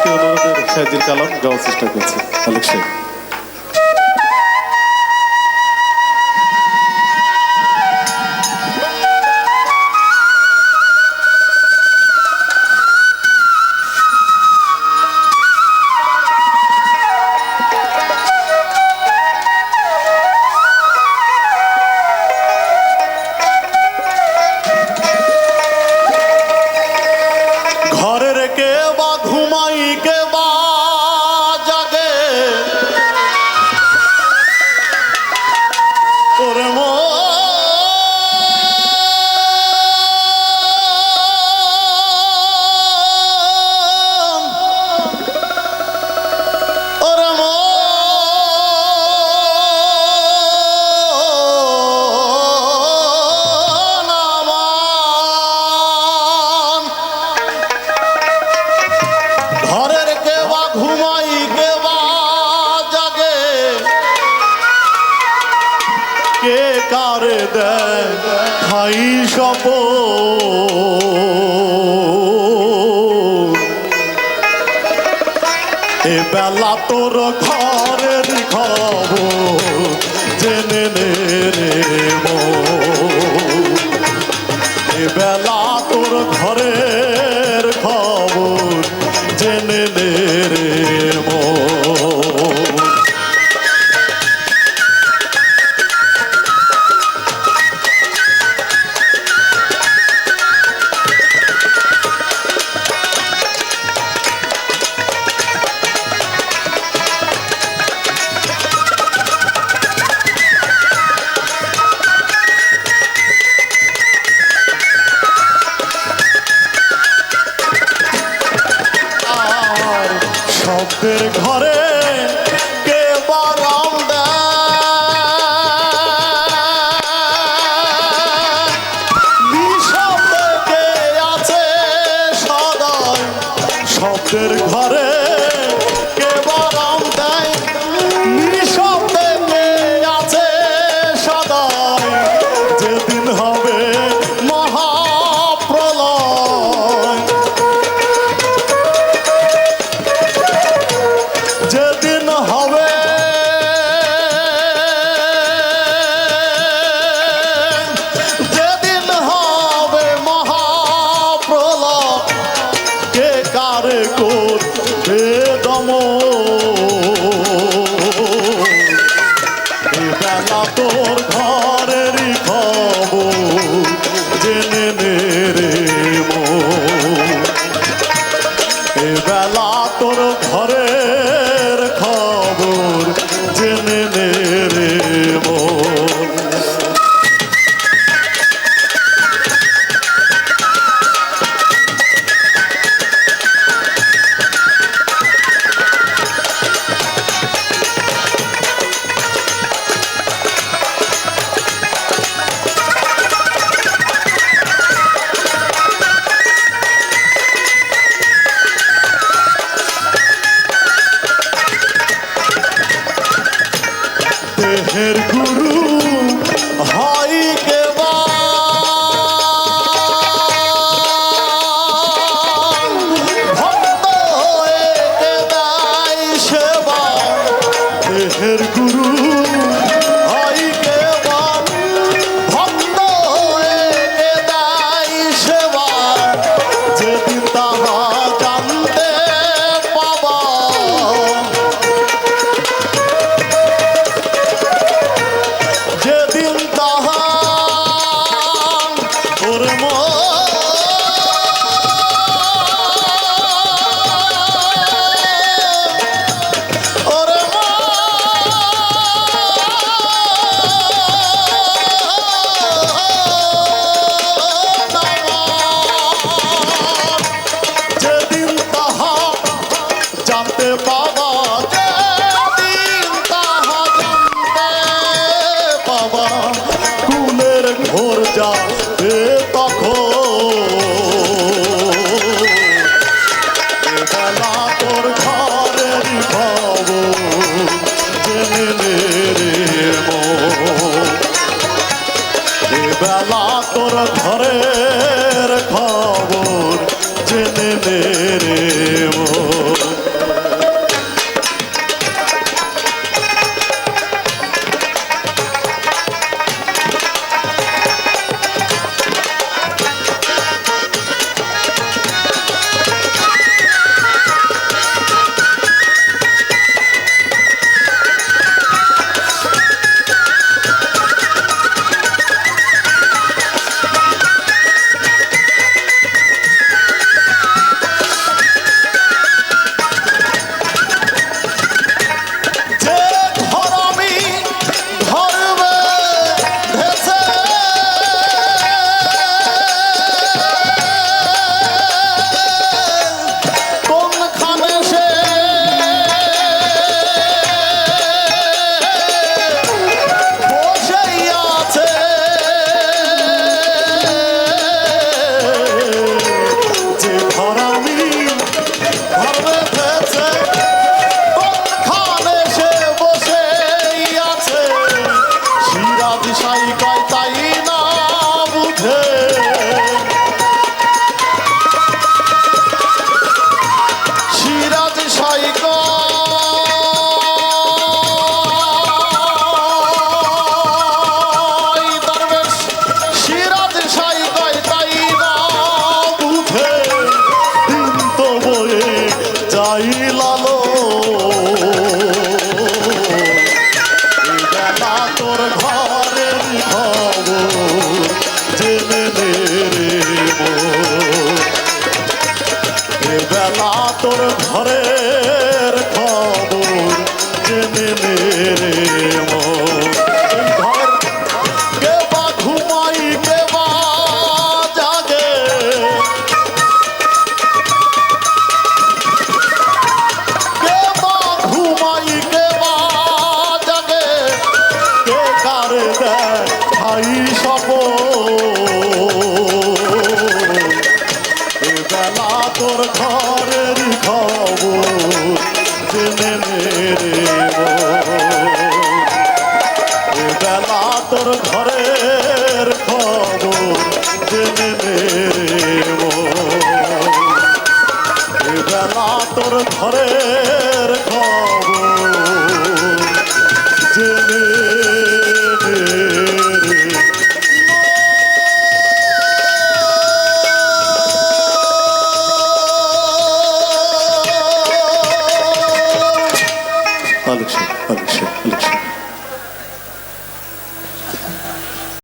একটি অনুরোধে কালাম চেষ্টা করছি। অলিক শেখ দেয় খাই সপ এ বেলা তোর ঘরের খবর জেনে নে রে মো এ বেলা তোর ঘরের হবে। যেদিন হবে মহাপ্রল কে কার করবে দম? দেহের গুরু হয় কেবা দেহের গুরু ধরে ที่ใ ঘরের খবর জেনে মোর। ঘরের কে বা ঘুমাই, কে বা জাগে। কে বা ঘুমাই, কে বা জাগে। কে কারে দেয় ভাই সব তোর ঘরের